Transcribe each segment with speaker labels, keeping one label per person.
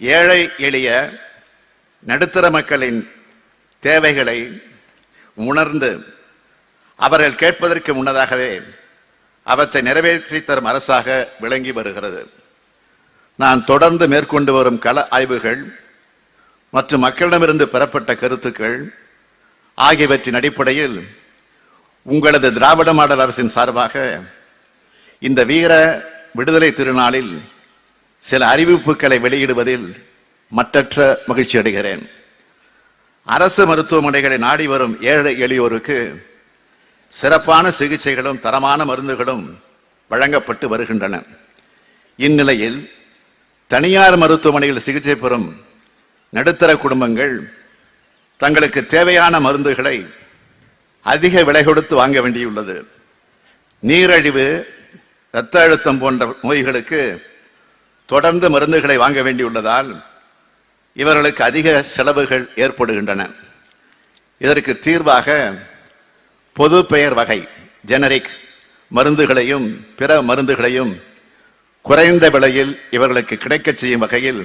Speaker 1: ஏழை எளிய நடுத்தர மக்களின் தேவைகளை உணர்ந்து அவர்கள் கேட்பதற்கு முன்னதாகவே அவற்றை நிறைவேற்றி தரும் அரசாக விளங்கி வருகிறது. நான் தொடர்ந்து மேற்கொண்டு வரும் கள ஆய்வுகள் மற்றும் மக்களிடமிருந்து பெறப்பட்ட கருத்துக்கள் ஆகியவற்றின் அடிப்படையில் உங்களது திராவிட மாடல் அரசின் சார்பாக இந்த வீர விடுதலை திருநாளில் சில அறிவிப்புகளை வெளியிடுவதில் மற்றற்ற மகிழ்ச்சி அடைகிறேன். அரசு மருத்துவமனைகளை நாடி வரும் ஏழை எளியோருக்கு சிறப்பான சிகிச்சைகளும் தரமான மருந்துகளும் வழங்கப்பட்டு வருகின்றன. இந்நிலையில் தனியார் மருத்துவமனையில் சிகிச்சை பெறும் நடுத்தர குடும்பங்கள் தங்களுக்கு தேவையான மருந்துகளை அதிக விலை கொடுத்து வாங்க வேண்டியுள்ளது. நீரழிவு இரத்த அழுத்தம் போன்ற நோய்களுக்கு தொடர்ந்து மருந்துகளை வாங்க வேண்டியுள்ளதால் இவர்களுக்கு அதிக செலவுகள் ஏற்படுகின்றன. இதற்கு தீர்வாக பொது பெயர் வகை ஜெனரிக் மருந்துகளையும் பிற மருந்துகளையும் குறைந்த விலையில் இவர்களுக்கு கிடைக்கச் செய்யும் வகையில்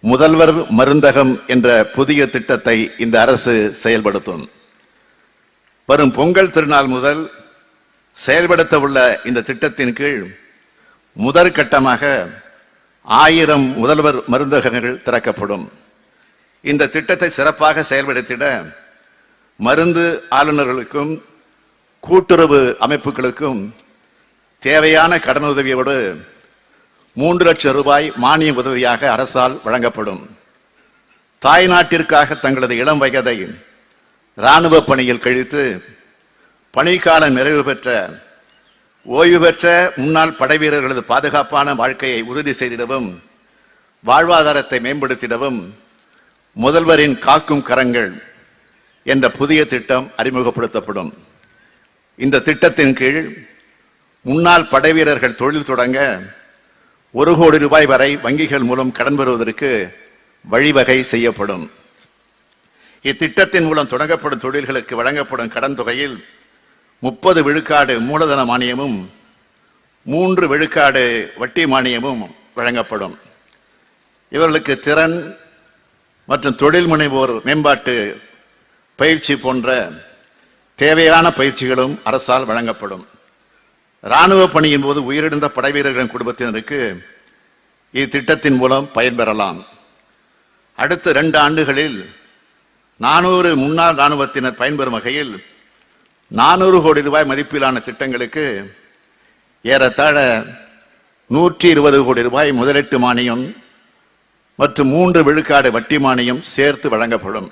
Speaker 1: முதல்வர் மருந்தகம் என்ற புதிய திட்டத்தை இந்த அரசு செயல்படுத்தும். வரும் பொங்கல் திருநாள் முதல் செயல்படுத்த உள்ள இந்த திட்டத்தின் கீழ் முதற்கட்டமாக ஆயிரம் முதல்வர் மருந்தகங்கள் திறக்கப்படும். இந்த திட்டத்தை சிறப்பாக செயல்படுத்திட மருந்து ஆளுநர்களுக்கும் கூட்டுறவு அமைப்புகளுக்கும் தேவையான கடனுதவியோடு மூன்று லட்சம் ரூபாய் மானிய உதவியாக அரசால் வழங்கப்படும். தாய் நாட்டிற்காக தங்களது இளம் வயதை இராணுவ பணியில் கழித்து பணிக்காலம் நிறைவு பெற்ற ஓய்வு பெற்ற முன்னாள் படைவீரர்களது பாதுகாப்பான வாழ்க்கையை உறுதி செய்திடவும் வாழ்வாதாரத்தை மேம்படுத்திடவும் முதல்வரின் காக்கும் கரங்கள் என்ற புதிய திட்டம் அறிமுகப்படுத்தப்படும். இந்த திட்டத்தின் கீழ் முன்னாள் படைவீரர்கள் தொழில் தொடங்க ஒரு கோடி ரூபாய் வரை வங்கிகள் மூலம் கடன் பெறுவதற்கு வழிவகை செய்யப்படும். இத்திட்டத்தின் மூலம் தொடங்கப்படும் தொழில்களுக்கு வழங்கப்படும் கடன் தொகையில் முப்பது விழுக்காடு மூலதன மானியமும் மூன்று விழுக்காடு வட்டி மானியமும் வழங்கப்படும். இவர்களுக்கு திறன் மற்றும் தொழில் முனைவோர் மேம்பாட்டு பயிற்சி போன்ற தேவையான பயிற்சிகளும் அரசால் வழங்கப்படும். இராணுவ பணியின் போது உயிரிழந்த படைவீரர்களின் குடும்பத்தினருக்கு இத்திட்டத்தின் மூலம் பயன்பெறலாம் அடுத்த ரெண்டு ஆண்டுகளில் நானூறு முன்னாள் இராணுவத்தினர் பயன்பெறும் வகையில் நானூறு கோடி ரூபாய் மதிப்பிலான திட்டங்களுக்கு ஏறத்தாழ நூற்றி இருபது கோடி ரூபாய் முதலீட்டு மானியம் மற்றும் மூன்று விழுக்காடு வட்டி மானியம் சேர்த்து வழங்கப்படும்.